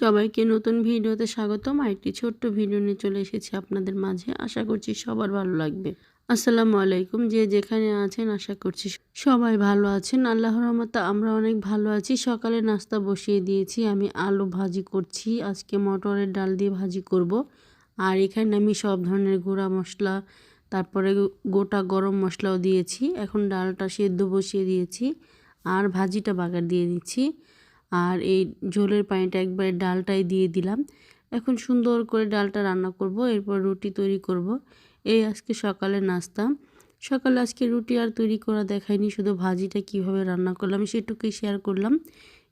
সবাইকে নতুন ভিডিওতে স্বাগতম। আরেকটি ছোট্ট ভিডিও নিয়ে চলে এসেছি আপনাদের মাঝে। আশা করছি সবার ভালো লাগবে। আসসালামু আলাইকুম। যে যেখানে আছেন, আশা করছি সবাই ভালো আছেন। আল্লাহর রহমতে আমরা অনেক ভালো আছি। সকালে নাস্তা বসিয়ে দিয়েছি। আমি আলু ভাজি করছি। আজকে মটরের ডাল দিয়ে ভাজি করব। আর এখানে আমি সব ধরনের গুঁড়া মশলা, তারপরে গোটা গরম মশলাও দিয়েছি। এখন ডালটা সেদ্ধ বসিয়ে দিয়েছি। আর ভাজিটা বাগার দিয়ে দিচ্ছি। আর এই ঝোলের পানিটা একবারে ডালটাই দিয়ে দিলাম। এখন সুন্দর করে ডালটা রান্না করব, এরপর রুটি তৈরি করব। এই আজকে সকালে নাস্তা। সকালে আজকে রুটি আর তৈরি করা দেখায়নি, শুধু ভাজিটা কীভাবে রান্না করলাম সেটুকুই শেয়ার করলাম।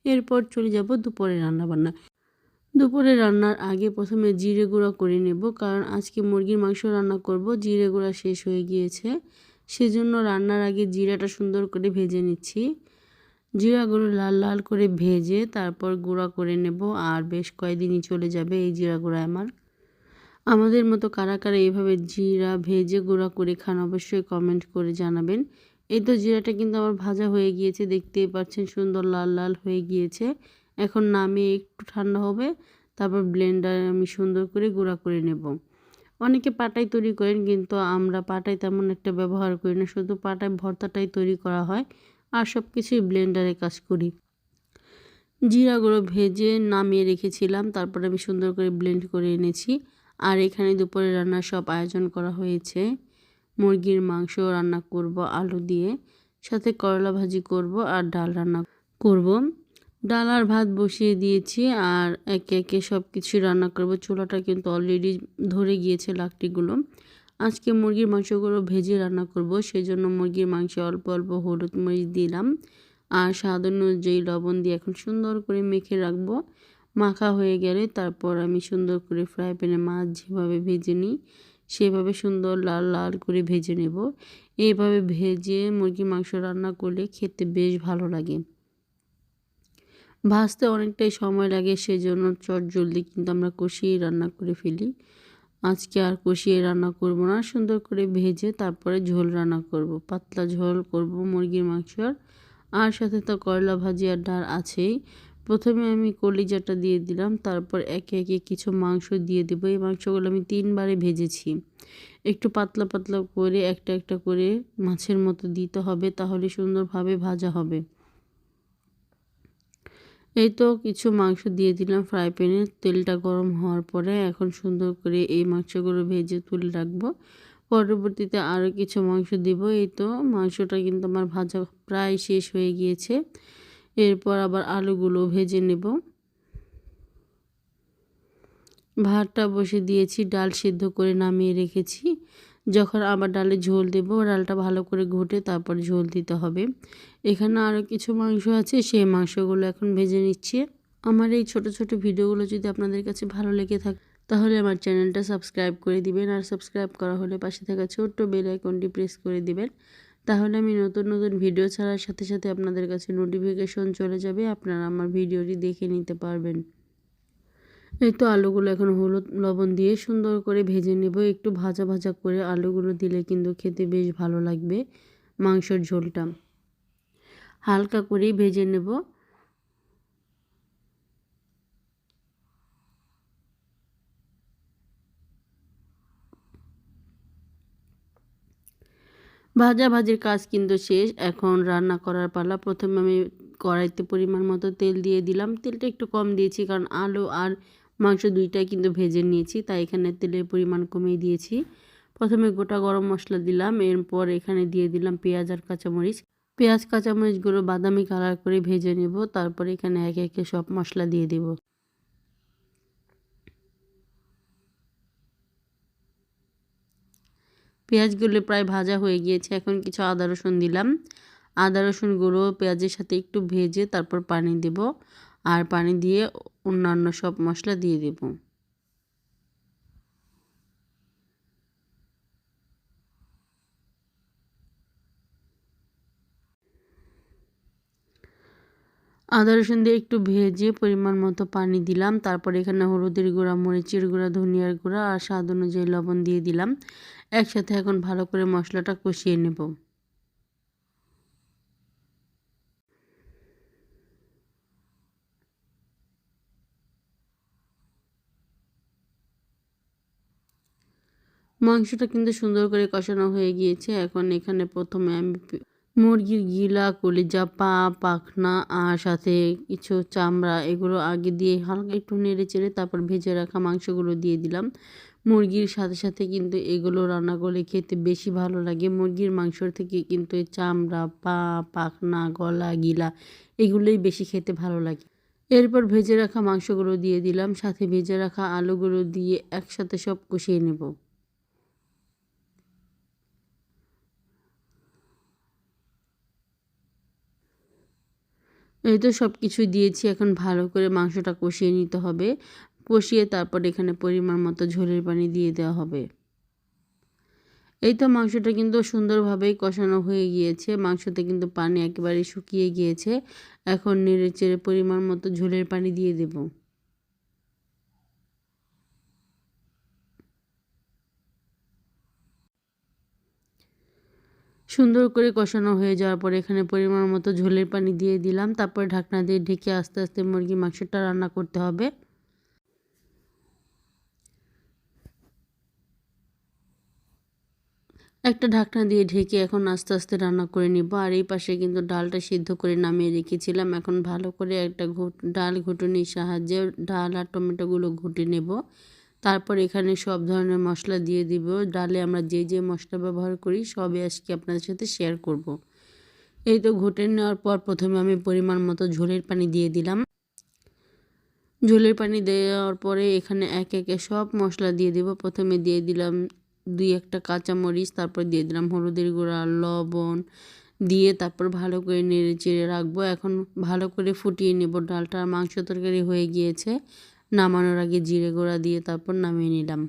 এরপর চলে যাব দুপুরে রান্না বান্না দুপুরে রান্নার আগে প্রথমে জিরে গুঁড়া করে নেব, কারণ আজকে মুরগির মাংস রান্না করব, জিরে গুঁড়া শেষ হয়ে গিয়েছে। সেজন্য রান্নার আগে জিরাটা সুন্দর করে ভেজে নিচ্ছি। জিরাগুলো লাল লাল করে ভেজে তারপর গুঁড়া করে নেব আর বেশ কয়েকদিনই চলে যাবে এই জিরা গুঁড়া আমার। আমাদের মতো কারা কারা এইভাবে জিরা ভেজে গুঁড়া করে খান অবশ্যই কমেন্ট করে জানাবেন। এই তো জিরাটা কিন্তু আমার ভাজা হয়ে গিয়েছে, দেখতেই পাচ্ছেন সুন্দর লাল লাল হয়ে গিয়েছে। এখন নামিয়ে একটু ঠান্ডা হবে, তারপর ব্লেন্ডারে আমি সুন্দর করে গুঁড়া করে নেব। অনেকে পাটাই তৈরি করেন কিন্তু আমরা পাটাই তেমন একটা ব্যবহার করি না, শুধু পাটায় ভর্তাটাই তৈরি করা হয়। আর সব কিছুই ব্লেন্ডারে কাজ করি। জিরাগুলো ভেজে নামিয়ে রেখেছিলাম, তারপর আমি সুন্দর করে ব্লেন্ড করে এনেছি। আর এখানে দুপুরে রান্নার সব আয়োজন করা হয়েছে। মুরগির মাংস রান্না করব আলু দিয়ে, সাথে করলা ভাজি করব আর ডাল রান্না করব। ডাল আর ভাত বসিয়ে দিয়েছি আর একে একে সব কিছু রান্না করব। চুলাটা কিন্তু অলরেডি ধরে গিয়েছে লাকটিগুলো আজকে মুরগির মাংসগুলো ভেজে রান্না করব সেই জন্য মুরগির মাংসে অল্প অল্প হলুদ মরিচ দিলাম। আর স্বাদ অনুযায়ী লবণ দিয়ে এখন সুন্দর করে মেখে রাখব। মাখা হয়ে গেলে তারপর আমি সুন্দর করে ফ্রাই প্যানে মাছ যেভাবে ভেজে নিই, সেভাবে সুন্দর লাল লাল করে ভেজে নেব। এইভাবে ভেজে মুরগির মাংস রান্না করলে খেতে বেশ ভালো লাগে। ভাজতে অনেকটাই সময় লাগে, সেজন্য চট জলদি কিন্তু আমরা কষিয়েই রান্না করে ফেলি। আজকে আর কষিয়ে রান্না করব না। সুন্দর করে ভেজে তারপরে ঝোল রান্না করব। পাতলা ঝোল করব মুরগির মাংসর আর সাথে তো করলা ভাজি আর ডাল আছেই। প্রথমে আমি কলিজাটা দিয়ে দিলাম, তারপর একে একে কিছু মাংস দিয়ে দেবো। এই মাংসগুলো আমি তিনবারে ভেজেছি। একটু পাতলা পাতলা করে একটা একটা করে মাছের মতো দিতে হবে, তাহলে সুন্দরভাবে ভাজা হবে। এই তো কিছু মাংস দিয়ে দিলাম ফ্রাই প্যানে তেলটা গরম হওয়ার পরে এখন সুন্দর করে এই মাংসগুলো ভেজে তুলে রাখব। পরবর্তীতে আরও কিছু মাংস দিব। এই তো মাংসটা কিন্তু আমার ভাজা প্রায় শেষ হয়ে গিয়েছে। এরপর আবার আলুগুলো ভেজে নেব। ভাতটা বসে দিয়েছি, ডাল সিদ্ধ করে নামিয়ে রেখেছি। যখন আবার ডালে ঝোল দেব, ডালটা ভালো করে ঘুটে তারপর ঝোল দিতে হবে। এখানে আরও কিছু মাংস আছে, সেই মাংসগুলো এখন ভেজে নিচ্ছি। আমার এই ছোট ছোট ভিডিওগুলো যদি আপনাদের কাছে ভালো লেগে থাকে, তাহলে আমার চ্যানেলটা সাবস্ক্রাইব করে দিবেন আর সাবস্ক্রাইব করা হলে পাশে থাকা ছোট্ট বেল আইকনটি প্রেস করে দিবেন। তাহলে আমি নতুন নতুন ভিডিও ছাড়ার সাথে সাথে আপনাদের কাছে নোটিফিকেশন চলে যাবে, আপনারা আমার ভিডিওটি দেখে নিতে পারবেন। এই তো আলুগুলো এখন হলুদ লবণ দিয়ে সুন্দর করে ভেজে নেব। একটু ভাজা ভাজা করে আলুগুলো দিলে কিন্তু খেতে বেশ ভালো লাগবে মাংসর ঝোলটা। হালকা করেই ভেজে নেব। ভাজা ভাজির কাজ কিন্তু শেষ। এখন রান্না করার পালা। প্রথমে আমি কড়াইতে পরিমাণ মতো তেল দিয়ে দিলাম। তেলটা একটু কম দিয়েছি কারণ আলু আর মাংস দুইটাই কিন্তু ভেজে নিয়েছি, তাই এখানে তেলের পরিমাণ কমিয়ে দিয়েছি। প্রথমে গোটা গরম মশলা দিলাম, এরপর এখানে দিয়ে দিলাম পেঁয়াজ আর কাঁচামরিচ। পেঁয়াজ, কাঁচামরিচগুলো বাদামি কালার করে ভেজে নেব, তারপর এখানে একে একে সব মশলা দিয়ে দেব। পেঁয়াজগুলো প্রায় ভাজা হয়ে গিয়েছে, এখন কিছু আদা রসুন দিলাম। আদা রসুনগুলো পেঁয়াজের সাথে একটু ভেজে তারপর পানি দেব। আর পানি দিয়ে অন্যান্য সব মশলা দিয়ে দেব। আদা রসুন দিয়ে একটু ভেজে পরিমাণ মতো পানি দিলাম। তারপর এখানে হলুদের গুঁড়া, মরিচের গুঁড়া, ধনিয়ার গুঁড়া আর স্বাদ অনুযায়ী লবণ দিয়ে দিলাম। একসাথে এখন ভালো করে মশলাটা কষিয়ে নেব। মাংসটা কিন্তু সুন্দর করে কষানো হয়ে গিয়েছে। এখন এখানে প্রথমে আমি মুরগির গিলা, কলিজা, পা, পাখনা আর সাথে কিছু চামড়া এগুলো আগে দিয়ে হালকা একটু নেড়ে চেড়ে তারপর ভেজে রাখা মাংসগুলো দিয়ে দিলাম। মুরগির সাথে সাথে কিন্তু এগুলো রান্না করলে খেতে বেশি ভালো লাগে। মুরগির মাংসর থেকে কিন্তু এই চামড়া, পা, পাখনা, গলা, গিলা এগুলোই বেশি খেতে ভালো লাগে। এরপর ভেজে রাখা মাংসগুলো দিয়ে দিলাম। সাথে ভেজে রাখা আলুগুলো দিয়ে একসাথে সব কষিয়ে নেব। এই তো সব কিছু দিয়েছি, এখন ভালো করে মাংসটা কষিয়ে নিতে হবে। কষিয়ে তারপর এখানে পরিমাণ মতো ঝোলের পানি দিয়ে দেওয়া হবে। এই তো মাংসটা কিন্তু সুন্দরভাবেই কষানো হয়ে গিয়েছে, মাংসতে কিন্তু পানি একেবারে শুকিয়ে গিয়েছে। এখন নেড়ে চেড়ে পরিমাণ মতো ঝোলের পানি দিয়ে দেব। সুন্দর করে কষানো হয়ে যাওয়ার পরে এখানে পরিমাণ মতো ঝোলের পানি দিয়ে দিলাম। তারপর ঢাকনা দিয়ে ঢেকে আস্তে আস্তে মুরগি মাংসটা রান্না করতে হবে। একটা ঢাকনা দিয়ে ঢেকে এখন আস্তে আস্তে রান্না করে নিব। আর এই পাশে কিন্তু ডালটা সিদ্ধ করে নামিয়ে রেখেছিলাম। এখন ভালো করে একটা ডাল ঘুটনির সাহায্যে ডাল আর টমেটোগুলো ঘুটে নেব। তারপর এখানে সব ধরনের মশলা দিয়ে দিব। ডালে আমরা যে যে মশলা ব্যবহার করি, সবই আজকে আপনাদের সাথে শেয়ার করব। এই তো ঘুটে নেওয়ার পর প্রথমে আমি পরিমাণ মতো ঝোলের পানি দিয়ে দিলাম। ঝোলের পানি দেওয়ার পরে এখানে এক একে সব মশলা দিয়ে দিব। প্রথমে দিয়ে দিলাম দুই একটা কাঁচামরিচ, তারপর দিয়ে দিলাম হলুদের গুঁড়া, লবণ দিয়ে তারপর ভালো করে নেড়ে চেড়ে রাখব। এখন ভালো করে ফুটিয়ে নেব। ডালটা মাংস তরকারি হয়ে গিয়েছে। নামানোর আগে জিরে গুঁড়া দিয়ে তারপর নামিয়ে নিলাম।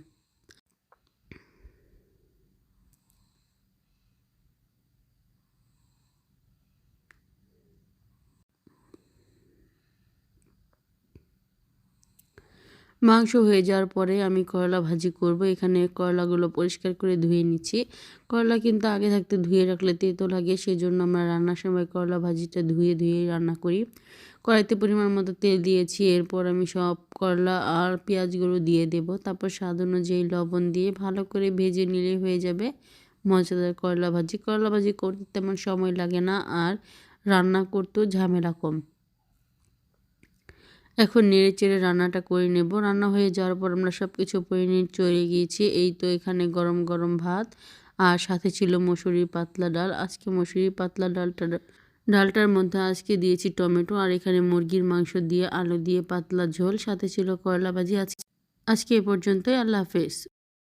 মাংস হয়ে যাওয়ার পরে আমি করলা ভাজি করব। এখানে করলাগুলো পরিষ্কার করে ধুয়ে নিচ্ছি। করলা কিন্তু আগে থাকতে ধুয়ে রাখলে তেতো লাগে সেই জন্য আমরা রান্নার সময় করলা ভাজিটা ধুয়ে ধুয়ে রান্না করি। কড়াইতে পরিমাণ মতো তেল দিয়েছি, এরপর আমি সব করলা আর পেঁয়াজগুলো দিয়ে দেব। তারপর স্বাদ অনুযায়ী লবণ দিয়ে ভালো করে ভেজে নিলে হয়ে যাবে মজাদার করলা ভাজি। করলা ভাজি করতে তেমন সময় লাগে না আর রান্না করতেও ঝামেলা কম। এখন নেড়ে চেড়ে রান্নাটা করে নেব। রান্না হয়ে যাওয়ার পর আমরা সব কিছু পরিণত চলে গিয়েছি। এই তো এখানে গরম গরম ভাত আর সাথে ছিল মসুরির পাতলা ডাল। আজকে মসুরির পাতলা ডালটা ডালটার মধ্যে আজকে দিয়েছি টমেটো আর এখানে মুরগির মাংস দিয়ে, আলু দিয়ে, পাতলা ঝোল, সাথে ছিল করলা ভাজি। আজকে আজকে এ পর্যন্তই, আল্লাহ হাফেজ।